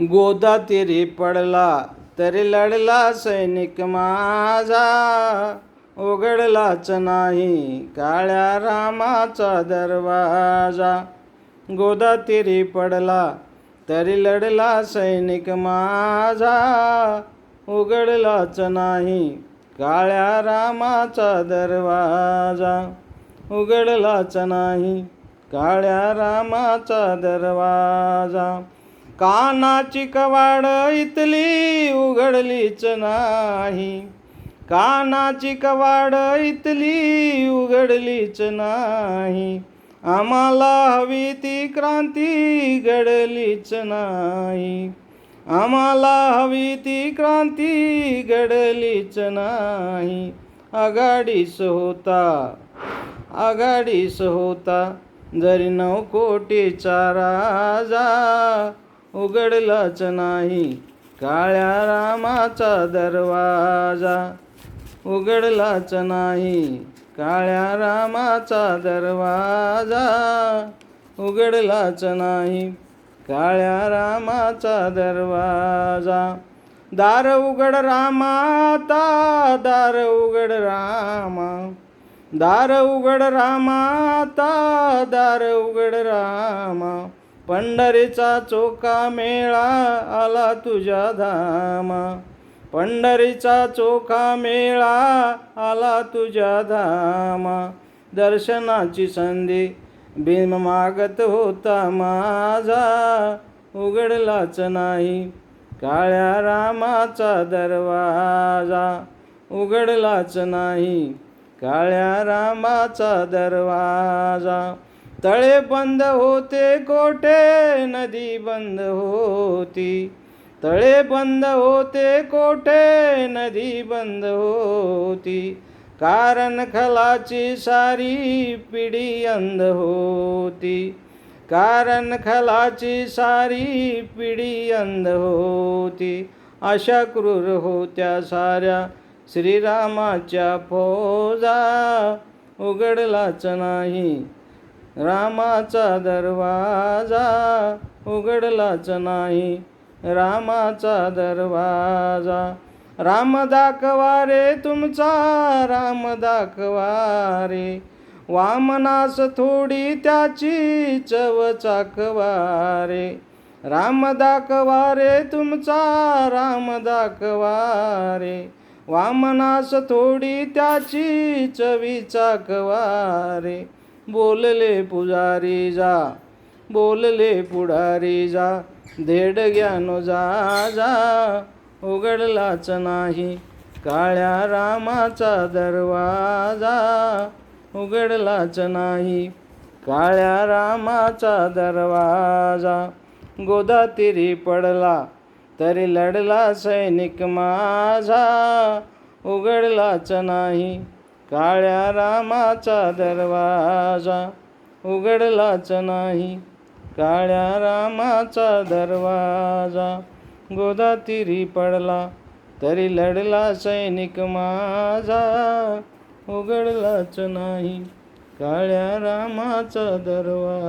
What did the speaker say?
गोदा तिरी पडला तरी लढला सैनिक माझा. उघडलाच नाही काळ्या रामाचा दरवाजा. गोदा तिरी पडला तरी लढला सैनिक माझा. उघडलाच नाही काळ्या रामाचा दरवाजा. उघडलाच नाही काळ्या रामाचा दरवाजा. कानाची कवाड इथली उघडलीच नाही. कानाची कवाड इथली उघडलीच नाही. आम्हाला हवी ती क्रांती घडलीच नाही. आम्हाला हवी ती क्रांती घडलीच नाही. आघाडीस होता आघाडीस होता जरी नऊ कोटीचा राजा उघडलाच नाही. काळ्या रामाचा दरवाजा उघडलाच नाही. काळ्या रामाचा दरवाजा उघडलाच नाही. काळ्या रामाचा दरवाजा. दार उघड रामाता दार उघड रामा. दार उघड रामाता दार उघड रामा. पंढरीचा चोखा मेळा आला तुझ्या धामा. पंढरीचा चोखा मेळा आला तुझ्या धामा. दर्शनाची संधी भीम मागत होता माझा. उघडलाच नाही काळ्या रामाचा दरवाजा. उघडलाच नाही काळ्या रामाचा दरवाजा. तळे बंद होते कोठे? नदी बंद होती. तळे बंद होते कोठे? नदी बंद होती. कारण खलाची सारी पिढी अंध होती. कारण खलाची सारी पिढी अंध होती. अशा क्रूर होत्या साऱ्या श्रीरामाच्या फौजा. उघडलाच नाही. रामाचा दरवाजा उघडलाच नाही. रामाचा दरवाजा. राम दाखवा रे तुमचा राम दाखवा रे. वामनास थोडी त्याची चव चाकवा रे. राम दाखवा रे तुमचा राम दाखवा रे. वामनास थोडी त्याची चवी चाकवा रे. बोलले पुजारी जा बोलले पुढारी जा धेड ज्ञानो जा जा. उघडलाच नाही काळ्या रामाचा दरवाजा. उघडलाच नाही काळ्या रामाचा दरवाजा. गोदातिरी पडला तरी लढला सैनिक माझा. उघडलाच नाही काळ्या रामाचा दरवाजा उघडलाच नाही. काळ्या रामाचा दरवाजा गोदातिरी पडला तरी लढला सैनिक माझा उघडलाच नाही. काळ्या रामाचा दरवाजा